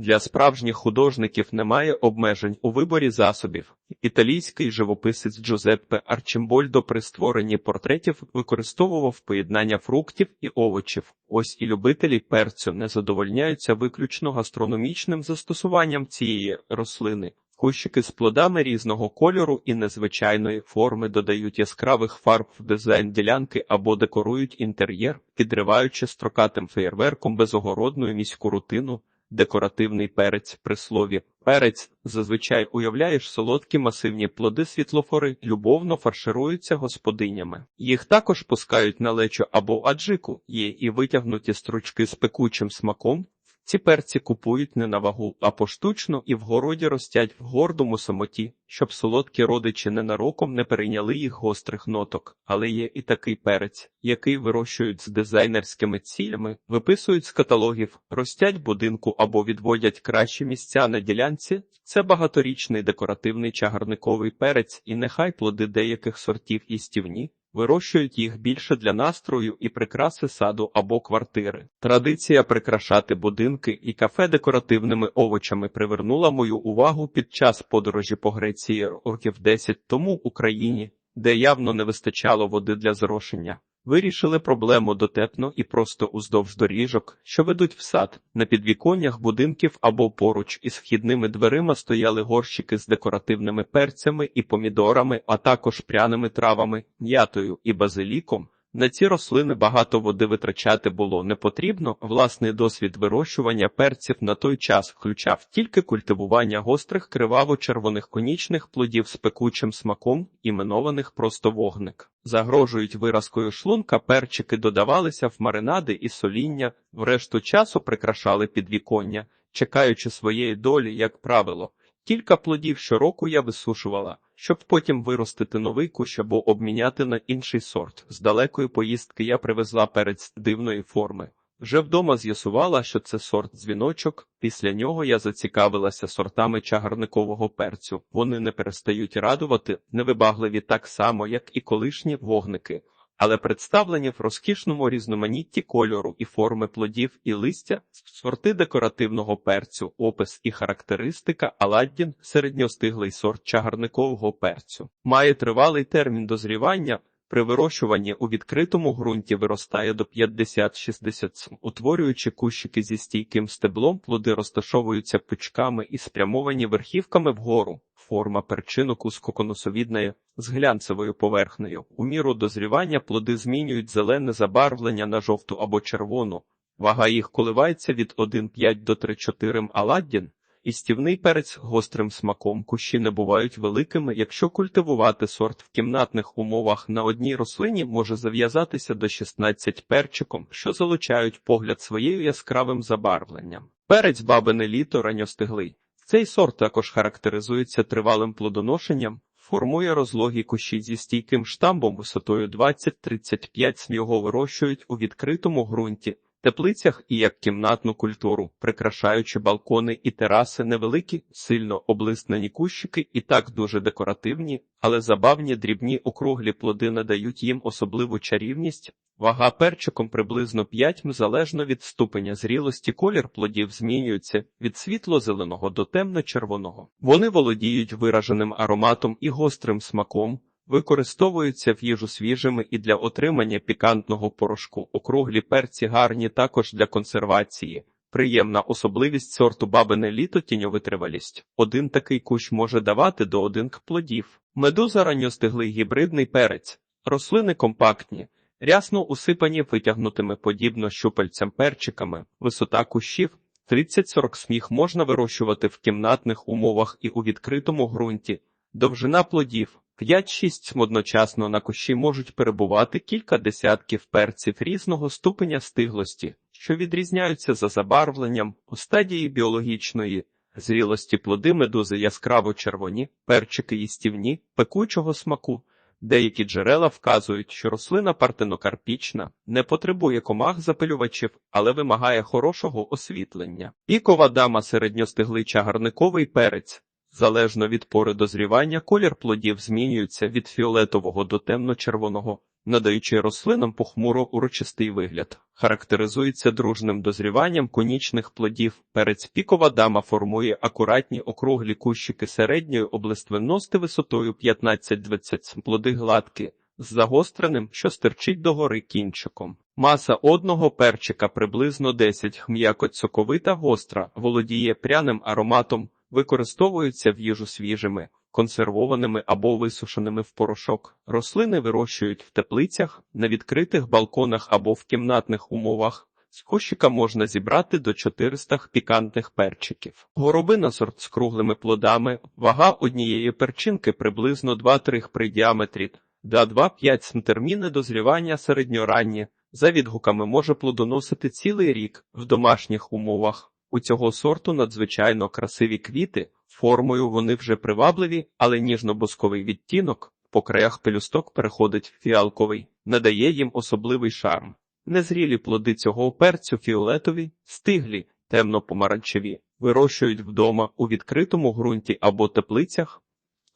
Для справжніх художників немає обмежень у виборі засобів. Італійський живописець Джузеппе Арчимбольдо при створенні портретів використовував поєднання фруктів і овочів. Ось і любителі перцю не задовольняються виключно гастрономічним застосуванням цієї рослини. Кущики з плодами різного кольору і незвичайної форми додають яскравих фарб в дизайн ділянки або декорують інтер'єр, підриваючи строкатим феєрверком безогородну міську рутину. Декоративний перець при слові перець зазвичай уявляєш солодкі масивні плоди світлофори, любовно фаршируються господинями. Їх також пускають на лечо або аджику, є і витягнуті стручки з пекучим смаком. Ці перці купують не на вагу, а поштучно і в городі ростять в гордому самоті, щоб солодкі родичі ненароком не перейняли їх гострих ноток. Але є і такий перець, який вирощують з дизайнерськими цілями, виписують з каталогів, ростять будинку або відводять кращі місця на ділянці. Це багаторічний декоративний чагарниковий перець, і нехай плоди деяких сортів їстівні. Вирощують їх більше для настрою і прикраси саду або квартири. Традиція прикрашати будинки і кафе декоративними овочами привернула мою увагу під час подорожі по Греції років 10 тому Україні, де явно не вистачало води для зрошення. Вирішили проблему дотепно і просто уздовж доріжок, що ведуть в сад. На підвіконнях будинків або поруч із вхідними дверима стояли горщики з декоративними перцями і помідорами, а також пряними травами, м'ятою і базиліком. На ці рослини багато води витрачати було не потрібно. Власний досвід вирощування перців на той час включав тільки культивування гострих криваво-червоних конічних плодів з пекучим смаком, іменованих просто вогник. Загрожують виразкою шлунка, перчики додавалися в маринади і соління, в решту часу прикрашали підвіконня, чекаючи своєї долі, як правило. Кілька плодів щороку я висушувала, щоб потім виростити новий кущ або обміняти на інший сорт. З далекої поїздки я привезла перець дивної форми. Вже вдома з'ясувала, що це сорт дзвіночок. Після нього я зацікавилася сортами чагарникового перцю. Вони не перестають радувати, невибагливі так само, як і колишні вогники, але представлені в розкішному різноманітті кольору і форми плодів і листя, сорти декоративного перцю, опис і характеристика Аладдін – середньостиглий сорт чагарникового перцю. Має тривалий термін дозрівання. При вирощуванні у відкритому ґрунті виростає до 50-60 см. Утворюючи кущики зі стійким стеблом, плоди розташовуються пучками і спрямовані верхівками вгору. Форма перчинок узкоконусовідної з глянцевою поверхнею. У міру дозрівання плоди змінюють зелене забарвлення на жовту або червону. Вага їх коливається від 1,5 до 3,4 аладдін. Істівний перець гострим смаком кущі не бувають великими. Якщо культивувати сорт в кімнатних умовах на одній рослині може зав'язатися до 16 перчиком, що залучають погляд своєю яскравим забарвленням. Перець бабине літо ранньостиглий. Цей сорт також характеризується тривалим плодоношенням, формує розлогі кущі зі стійким штамбом висотою 20-35 см. Його вирощують у відкритому ґрунті теплицях і як кімнатну культуру, прикрашаючи балкони і тераси, невеликі, сильно облиснені кущики і так дуже декоративні, але забавні дрібні округлі плоди надають їм особливу чарівність. Вага перчиком приблизно 5 залежно від ступеня зрілості колір плодів змінюється від світло-зеленого до темно-червоного. Вони володіють вираженим ароматом і гострим смаком. Використовуються в їжу свіжими і для отримання пікантного порошку. Округлі перці гарні також для консервації. Приємна особливість сорту бабине літо тіньовитривалість. Один такий кущ може давати до один плодів. Медуза ранньостиглий гібридний перець. Рослини компактні, рясно усипані витягнутими подібно щупальцям перчиками. Висота кущів 30-40 сміх можна вирощувати в кімнатних умовах і у відкритому ґрунті. Довжина плодів 5-6 одночасно на кущі можуть перебувати кілька десятків перців різного ступеня стиглості, що відрізняються за забарвленням у стадії біологічної зрілості плоди медузи яскраво червоні, перчики їстівні, пекучого смаку. Деякі джерела вказують, що рослина партенокарпічна, не потребує комах запилювачів, але вимагає хорошого освітлення. Пікова дама середньостиглий чагарниковий перець. Залежно від пори дозрівання, колір плодів змінюється від фіолетового до темно-червоного, надаючи рослинам похмуро урочистий вигляд. Характеризується дружним дозріванням конічних плодів. Перець пікова дама формує акуратні округлі кущики середньої облиственності висотою 15-20 плоди гладкі, з загостреним, що стирчить догори кінчиком. Маса одного перчика приблизно 10 м'якоть соковита гостра, володіє пряним ароматом, використовуються в їжу свіжими, консервованими або висушеними в порошок. Рослини вирощують в теплицях, на відкритих балконах або в кімнатних умовах. З кущика можна зібрати до 400 пікантних перчиків. Горобина сорт з круглими плодами, вага однієї перчинки приблизно 2-3 при діаметрі, 2-5 см терміни дозрівання середньоранні. За відгуками може плодоносити цілий рік в домашніх умовах. У цього сорту надзвичайно красиві квіти, формою вони вже привабливі, але ніжно-босковий відтінок по краях пелюсток переходить в фіалковий, надає їм особливий шарм. Незрілі плоди цього перцю фіолетові, стиглі, темно-помаранчеві, вирощують вдома у відкритому ґрунті або теплицях,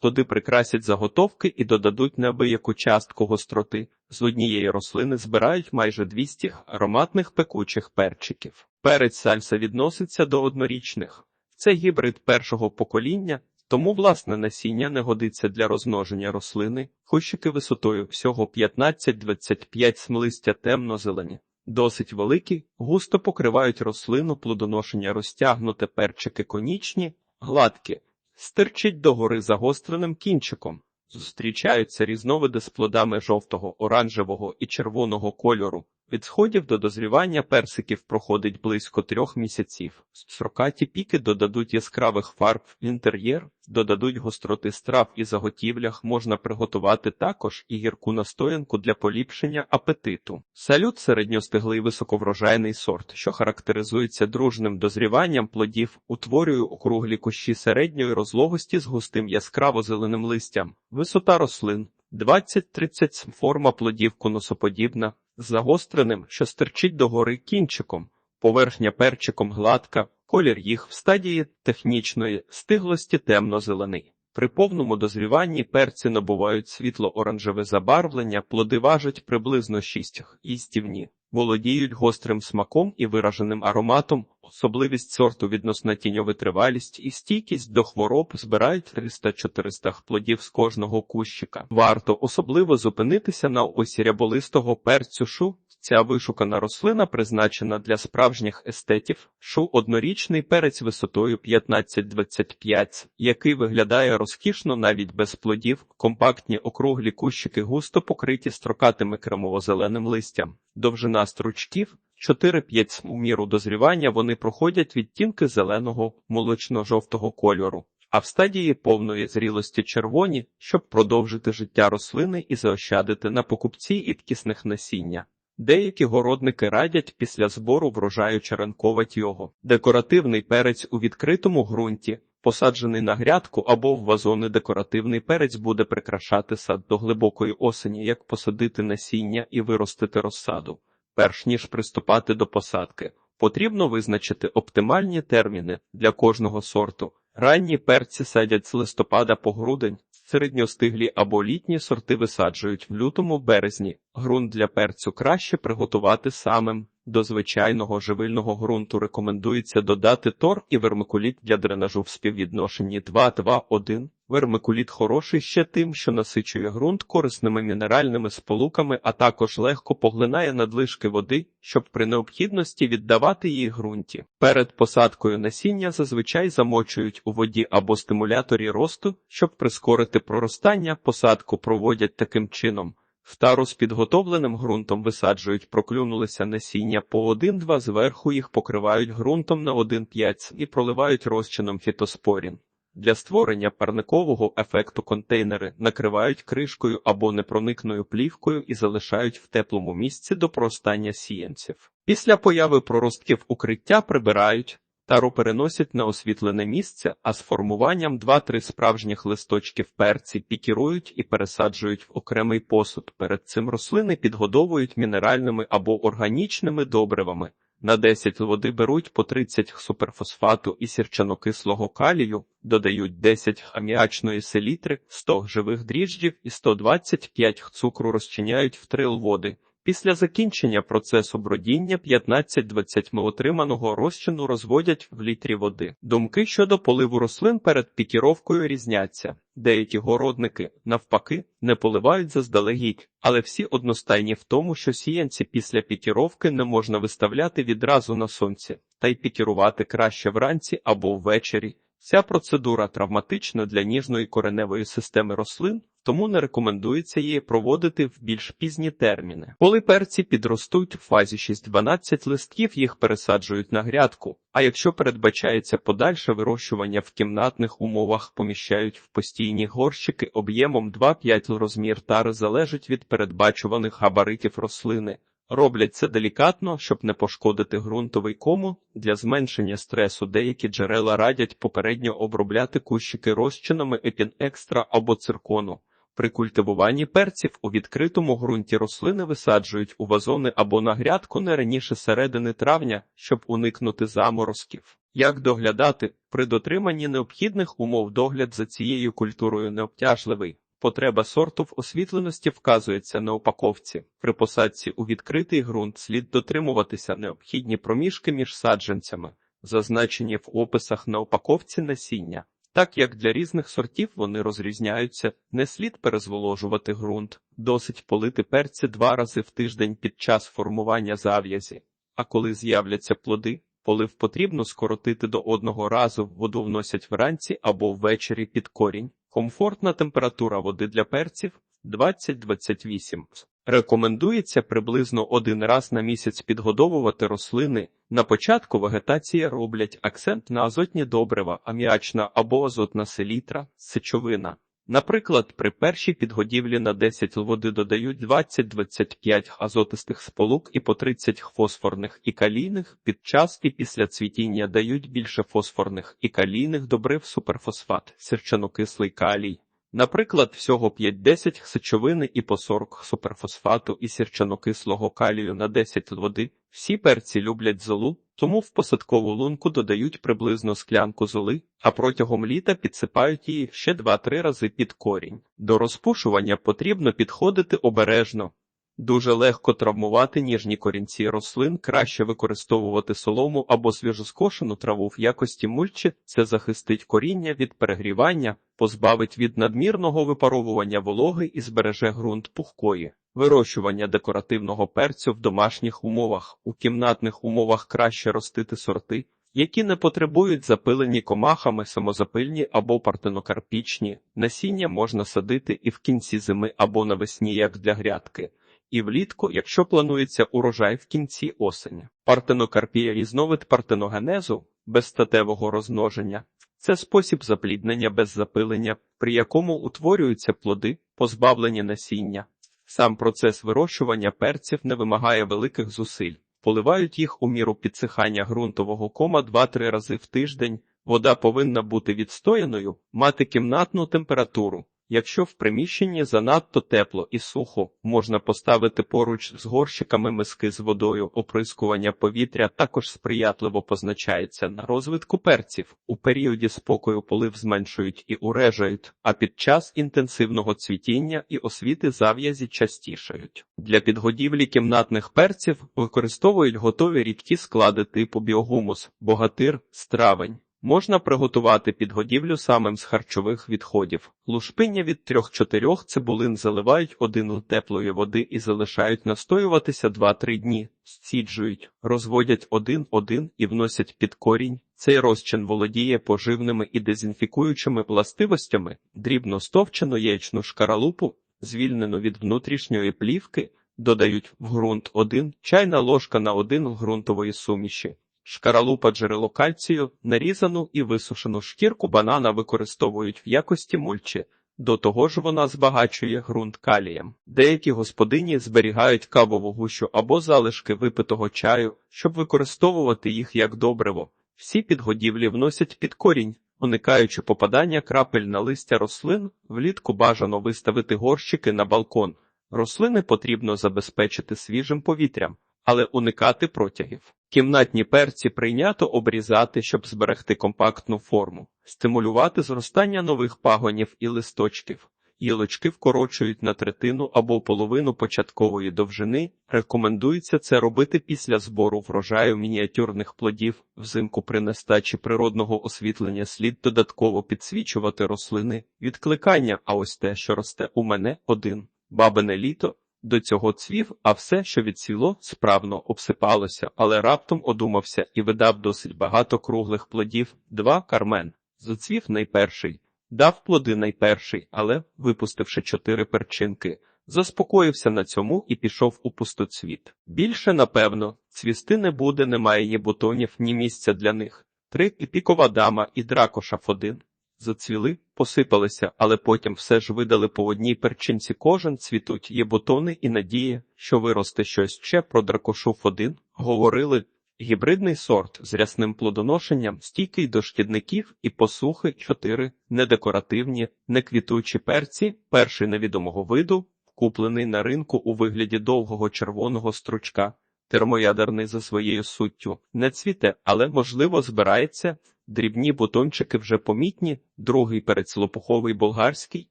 туди прикрасять заготовки і додадуть неабияку частку гостроти. З однієї рослини збирають майже 200 ароматних пекучих перчиків. Перець сальса відноситься до однорічних. Це гібрид першого покоління, тому власне насіння не годиться для розмноження рослини, кущики висотою всього 15-25 смлистя темно-зелені. Досить великі, густо покривають рослину, плодоношення розтягнуте перчики конічні, гладкі, стирчить догори загостреним кінчиком. Зустрічаються різновиди з плодами жовтого, оранжевого і червоного кольору. Від сходів до дозрівання персиків проходить близько трьох місяців. Срокаті піки додадуть яскравих фарб в інтер'єр, додадуть гостроти страв і заготівлях можна приготувати також і гірку настоянку для поліпшення апетиту. Салют середньостиглий високоврожайний сорт, що характеризується дружним дозріванням плодів, утворює округлі кущі середньої розлогості з густим яскраво-зеленим листям. Висота рослин 20-30 форма плодів конусоподібна, загостреним, що стирчить догори кінчиком, поверхня перчиком гладка, колір їх в стадії технічної стиглості темно-зелений. При повному дозріванні перці набувають світло-оранжеве забарвлення, плоди важать приблизно 6 їстівні, володіють гострим смаком і вираженим ароматом, особливість сорту відносна тіньовитривалість і стійкість до хвороб збирають 300-400 плодів з кожного кущика. Варто особливо зупинитися на осі ряболистого перцю шу. Ця вишукана рослина призначена для справжніх естетів, шу однорічний перець висотою 15-25, який виглядає розкішно навіть без плодів, компактні округлі кущики густо покриті строкатими кремово-зеленим листям, довжина стручків 4-5 у міру дозрівання вони проходять відтінки зеленого молочно-жовтого кольору. А в стадії повної зрілості червоні, щоб продовжити життя рослини і заощадити на покупці ідкісних насіння. Деякі городники радять після збору врожаю черенковать його. Декоративний перець у відкритому ґрунті, посаджений на грядку або в вазони декоративний перець буде прикрашати сад до глибокої осені, як посадити насіння і виростити розсаду. Перш ніж приступати до посадки, потрібно визначити оптимальні терміни для кожного сорту. Ранні перці садять з листопада по грудень, середньостиглі або літні сорти висаджують в лютому березні. Грунт для перцю краще приготувати самим. До звичайного живильного ґрунту рекомендується додати тор і вермикуліт для дренажу в співвідношенні 2-2-1. Вермикуліт хороший ще тим, що насичує ґрунт корисними мінеральними сполуками, а також легко поглинає надлишки води, щоб при необхідності віддавати її ґрунті. Перед посадкою насіння зазвичай замочують у воді або стимуляторі росту, щоб прискорити проростання, посадку проводять таким чином. В тару з підготовленим ґрунтом висаджують, проклюнулися насіння по 1-2, зверху їх покривають ґрунтом на 1-5 і проливають розчином фітоспорін. Для створення парникового ефекту контейнери накривають кришкою або непроникною плівкою і залишають в теплому місці до проростання сіянців. Після появи проростків укриття прибирають, тару переносять на освітлене місце, а з формуванням 2-3 справжніх листочків перці пікірують і пересаджують в окремий посуд. Перед цим рослини підгодовують мінеральними або органічними добривами. На 10 води беруть по 30 суперфосфату і сірчанокислого калію, додають 10 аміачної селітри, 100 живих дріжджів і 125 цукру розчиняють в 3 води. Після закінчення процесу бродіння 15-20 отриманого розчину розводять в літрі води. Думки щодо поливу рослин перед пікіровкою різняться. Деякі городники, навпаки, не поливають заздалегідь, але всі одностайні в тому, що сіянці після пікіровки не можна виставляти відразу на сонці, та й пікірувати краще вранці або ввечері. Ця процедура травматична для ніжної кореневої системи рослин, тому не рекомендується її проводити в більш пізні терміни. Коли перці підростуть в фазі 6-12 листків, їх пересаджують на грядку, а якщо передбачається подальше вирощування в кімнатних умовах, поміщають в постійні горщики об'ємом 2-5 розмір тари залежить від передбачуваних габаритів рослини. Роблять це делікатно, щоб не пошкодити ґрунтовий кому. Для зменшення стресу деякі джерела радять попередньо обробляти кущики розчинами епінекстра або циркону. При культивуванні перців у відкритому ґрунті рослини висаджують у вазони або на грядку не раніше середини травня, щоб уникнути заморозків. Як доглядати при дотриманні необхідних умов догляд за цією культурою необтяжливий. Потреба сорту в освітленості вказується на упаковці. При посадці у відкритий ґрунт слід дотримуватися необхідні проміжки між саджанцями, зазначені в описах на упаковці насіння. Так як для різних сортів вони розрізняються, не слід перезволожувати ґрунт, досить полити перці два рази в тиждень під час формування зав'язі. А коли з'являться плоди, полив потрібно скоротити до одного разу, воду вносять вранці або ввечері під корінь. Комфортна температура води для перців 20-28. Рекомендується приблизно один раз на місяць підгодовувати рослини. На початку вегетації роблять акцент на азотні добрива, аміачна або азотна селітра, сечовина. Наприклад, при першій підгодівлі на 10 води додають 20-25 азотистих сполук і по 30 фосфорних і калійних, під час і після цвітіння дають більше фосфорних і калійних добрив суперфосфат, сірчанокислий калій. Наприклад, всього 5-10 хсичовини і по 40 суперфосфату і сірчанокислого калію на 10 води. Всі перці люблять золу, тому в посадкову лунку додають приблизно склянку золи, а протягом літа підсипають її ще 2-3 рази під корінь. До розпушування потрібно підходити обережно. Дуже легко травмувати ніжні корінці рослин, краще використовувати солому або свіжоскошену траву в якості мульчі, це захистить коріння від перегрівання, позбавить від надмірного випаровування вологи і збереже ґрунт пухкої. Вирощування декоративного перцю в домашніх умовах, у кімнатних умовах краще ростити сорти, які не потребують запилені комахами самозапильні або партенокарпічні. Насіння можна садити і в кінці зими або навесні, як для грядки і влітку, якщо планується урожай в кінці осені. Партенокарпія різновид партеногенезу без статевого розмноження. Це спосіб запліднення без запилення, при якому утворюються плоди, позбавлені насіння. Сам процес вирощування перців не вимагає великих зусиль. Поливають їх у міру підсихання ґрунтового кома 2-3 рази в тиждень. Вода повинна бути відстояною, мати кімнатну температуру. Якщо в приміщенні занадто тепло і сухо, можна поставити поруч з горщиками миски з водою. Оприскування повітря також сприятливо позначається на розвитку перців. У періоді спокою полив зменшують і урежають, а під час інтенсивного цвітіння і освіти зав'язі частішають. Для підгодівлі кімнатних перців використовують готові рідкі склади типу біогумус, богатир, стравень. Можна приготувати підгодівлю самим з харчових відходів. Лушпиння від 3-4 цибулин заливають один теплої води і залишають настоюватися 2-3 дні, сціджують, розводять один-один і вносять під корінь. Цей розчин володіє поживними і дезінфікуючими властивостями, дрібно стовчену яєчну шкаралупу, звільнену від внутрішньої плівки, додають в ґрунт 1 чайна ложка на 1 ґрунтової суміші. Шкаралупа джерело кальцію, нарізану і висушену шкірку банана використовують в якості мульчі. До того ж вона збагачує ґрунт калієм. Деякі господині зберігають кавову гущу або залишки випитого чаю, щоб використовувати їх як добриво. Всі підгодівлі вносять під корінь, уникаючи попадання крапель на листя рослин, влітку бажано виставити горщики на балкон. Рослини потрібно забезпечити свіжим повітрям але уникати протягів. Кімнатні перці прийнято обрізати, щоб зберегти компактну форму, стимулювати зростання нових пагонів і листочків. Гілочки вкорочують на третину або половину початкової довжини. Рекомендується це робити після збору врожаю мініатюрних плодів. Взимку при нестачі природного освітлення слід додатково підсвічувати рослини. Відкликання, а ось те, що росте у мене один. Бабине літо до цього цвів, а все, що відцвіло, справно обсипалося, але раптом одумався і видав досить багато круглих плодів. Два кармен. Зацвів найперший. Дав плоди найперший, але, випустивши чотири перчинки, заспокоївся на цьому і пішов у пустоцвіт. Більше, напевно, цвісти не буде, немає ні бутонів, ні місця для них. Три і пікова дама і дракоша один. Зацвіли, посипалися, але потім все ж видали по одній перчинці кожен, цвітуть є бутони і надія, що виросте щось ще про дракошу один. Говорили, Гібридний сорт з рясним плодоношенням, стійкий до шкідників і посухи 4, недекоративні, неквітучі перці, перший невідомого виду, куплений на ринку у вигляді довгого червоного стручка, термоядерний за своєю суттю, не цвіте, але, можливо, збирається. Дрібні бутончики вже помітні, другий передслопуховий болгарський,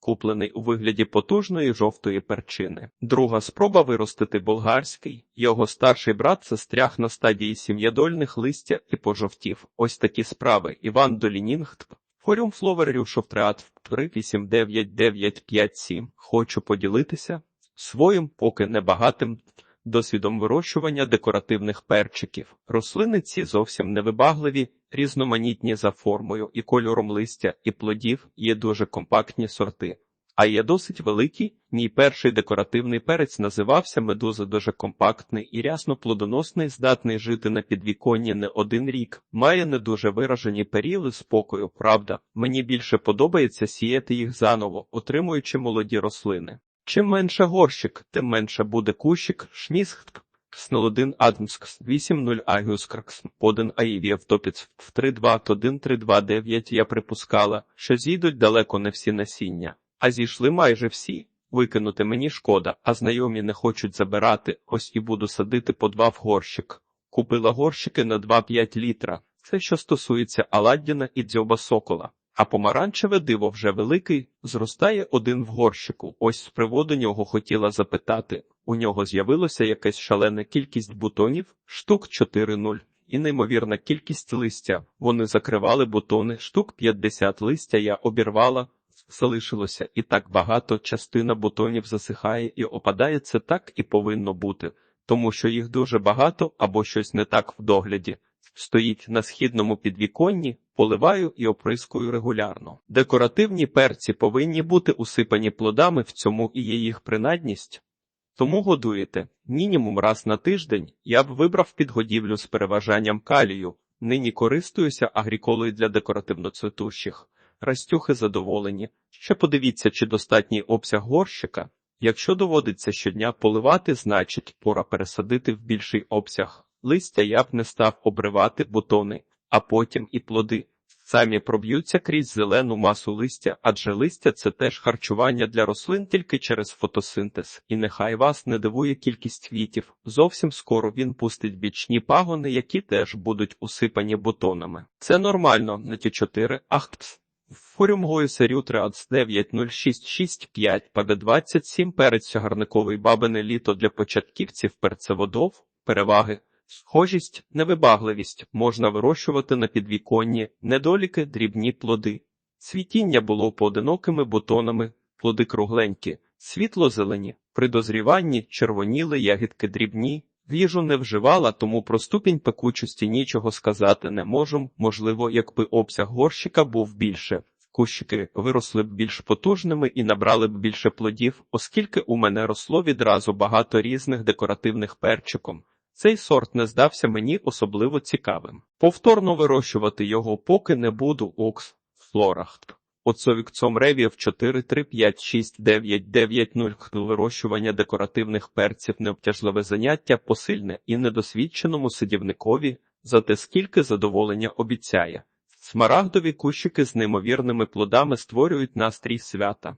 куплений у вигляді потужної жовтої перчини. Друга спроба виростити болгарський, його старший брат застряг на стадії сім'ядольних листя і пожовтів. Ось такі справи. Іван Долінінгт. Форум фловерів Шофтреат 38997. Хочу поділитися своїм, поки небагатим досвідом вирощування декоративних перчиків. Рослини ці зовсім невибагливі, різноманітні за формою і кольором листя і плодів є дуже компактні сорти. А є досить великий, мій перший декоративний перець називався медуза дуже компактний і рясно плодоносний, здатний жити на підвіконні не один рік, має не дуже виражені періоди спокою, правда, мені більше подобається сіяти їх заново, отримуючи молоді рослини. Чим менше горщик, тим менше буде кущик, шміск, Снолодин Адмскс 8.0 Агіускракс, Поден Аївєв Топіц в 3.2.1.3.2.9 я припускала, що зійдуть далеко не всі насіння, а зійшли майже всі. Викинути мені шкода, а знайомі не хочуть забирати, ось і буду садити по два в горщик. Купила горщики на 2-5 літра. Це що стосується Аладдіна і дзьоба сокола. А помаранчеве диво вже великий, зростає один в горщику. Ось з приводу нього хотіла запитати. У нього з'явилося якась шалена кількість бутонів, штук 4-0, і неймовірна кількість листя. Вони закривали бутони, штук 50 листя я обірвала, залишилося і так багато, частина бутонів засихає і опадає це так і повинно бути, тому що їх дуже багато або щось не так в догляді. Стоїть на східному підвіконні, поливаю і оприскую регулярно. Декоративні перці повинні бути усипані плодами, в цьому і є їх принадність. Тому годуєте мінімум раз на тиждень. Я б вибрав підгодівлю з переважанням калію. Нині користуюся агріколою для декоративно цвітущих. Растюхи задоволені. Ще подивіться, чи достатній обсяг горщика. Якщо доводиться щодня поливати, значить пора пересадити в більший обсяг. Листя я б не став обривати бутони, а потім і плоди. Самі проб'ються крізь зелену масу листя, адже листя це теж харчування для рослин тільки через фотосинтез, і нехай вас не дивує кількість квітів. Зовсім скоро він пустить бічні пагони, які теж будуть усипані бутонами. Це нормально, на ті 4 ахтс. Форюмгою серію Триац 90665 ПД 27 перець чагарниковий бабине літо для початківців перцеводов, переваги. Схожість, невибагливість можна вирощувати на підвіконні, недоліки, дрібні плоди. Цвітіння було поодинокими бутонами, плоди кругленькі, світло-зелені, при дозріванні червоніли ягідки дрібні. Їжу не вживала, тому про ступінь пекучості нічого сказати не можу. Можливо, якби обсяг горщика був більше. Кущики виросли б більш потужними і набрали б більше плодів, оскільки у мене росло відразу багато різних декоративних перчиком. Цей сорт не здався мені особливо цікавим. Повторно вирощувати його поки не буду окс флорахт. Оцовікцом ревів 4, 3, 5, 6, 9, 9, 0 вирощування декоративних перців необтяжливе заняття посильне і недосвідченому сидівникові, зате скільки задоволення обіцяє. Смарагдові кущики з неймовірними плодами створюють настрій свята.